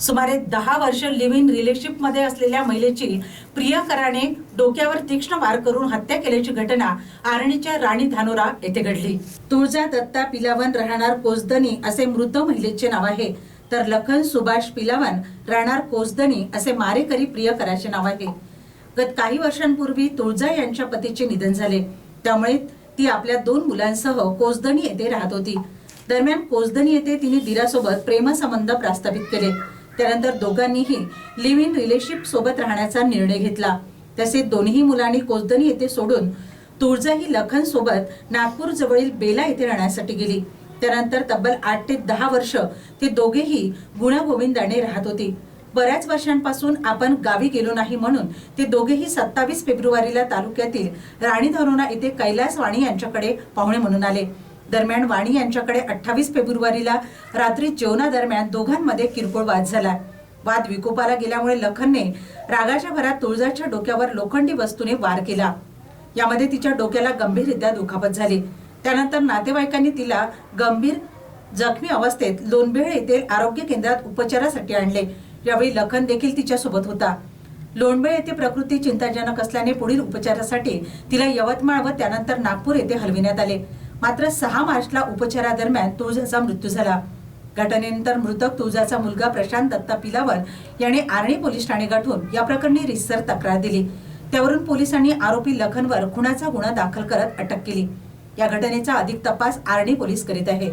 सुमारे दहा वर्ष लिव्ह इन रिलेशनशिपमध्ये असलेल्या महिलेची प्रियकराने डोक्यावर तीक्ष्ण वार करून हत्या केल्याची घटना आरणीच्या राणी धानोरा येथे घडली. तुळजा दत्ता पिलावन राहणार कोसदनी असे मृत महिलेचे नाव आहे. तर लखन सुभाष पिलावन राहणार कोसदनी असे मारेकरी प्रियकराचे नाव आहे. गत काही वर्षांपूर्वी तुळजा यांच्या पतीचे निधन झाले. त्यामुळे ती आपल्या दोन मुलांसह कोसदनी येथे राहत होती. दरम्यान कोसदनी येथे तिने दिरासोबत प्रेमसंबंध प्रस्थापित केले. त्यानंतर दोघांनीही लिव्ह इन रिलेशनशिप सोबत राहण्याचा निर्णय घेतला. तसेच दोन्ही मुलांनी कोसदनी येथे सोडून तुळजा ही लखन सोबत नागपूर जवळील बेला येथे राहण्यासाठी गेली. त्यानंतर तब्बल आठ ते दहा वर्ष ते दोघेही गुण्यागोविंदाने राहत होती. बऱ्याच वर्षांपासून आपण गावी गेलो नाही म्हणून ते दोघेही सत्तावीस फेब्रुवारीला तालुक्यातील राणी धरोना येथे कैलास वाणी यांच्याकडे पाहुणे म्हणून आले. दरम्यान वाणी यांच्याकडे अठ्ठावीस फेब्रुवारीला रात्री जेवणादरम्यान दोघांमध्ये किरकोळ वाद झाला. वाद विकोपाला गेल्यामुळे लखनने रागाच्या भरात तुळजाच्या डोक्यावर लोखंडी वस्तूने वार केला. यामध्ये तिच्या डोक्याला गंभीररित्या दुखापत झाली. त्यानंतर नातेवाईकांनी तिला गंभीर जखमी अवस्थेत लोणबेळ येथील आरोग्य केंद्रात उपचारासाठी आणले. यावेळी लखन देखील तिच्यासोबत होता. लोणबेळ येथे प्रकृती चिंताजनक असल्याने पुढील उपचारासाठी तिला यवतमाळ व त्यानंतर नागपूर येथे हलविण्यात आले. मात्र सहा मार्चला उपचारादरम्यान तुळजाचा मृत्यू झाला. घटनेनंतर मृतक तुळजाचा मुलगा प्रशांत दत्ता पिलावर याने आर्णी पोलीस ठाणे गाठून या प्रकरणी रिसर तक्रार दिली. त्यावरून पोलिसांनी आरोपी लखनवर खुनाचा गुन्हा दाखल करत अटक केली. या घटनेचा अधिक तपास आर्णी पोलीस करीत आहे.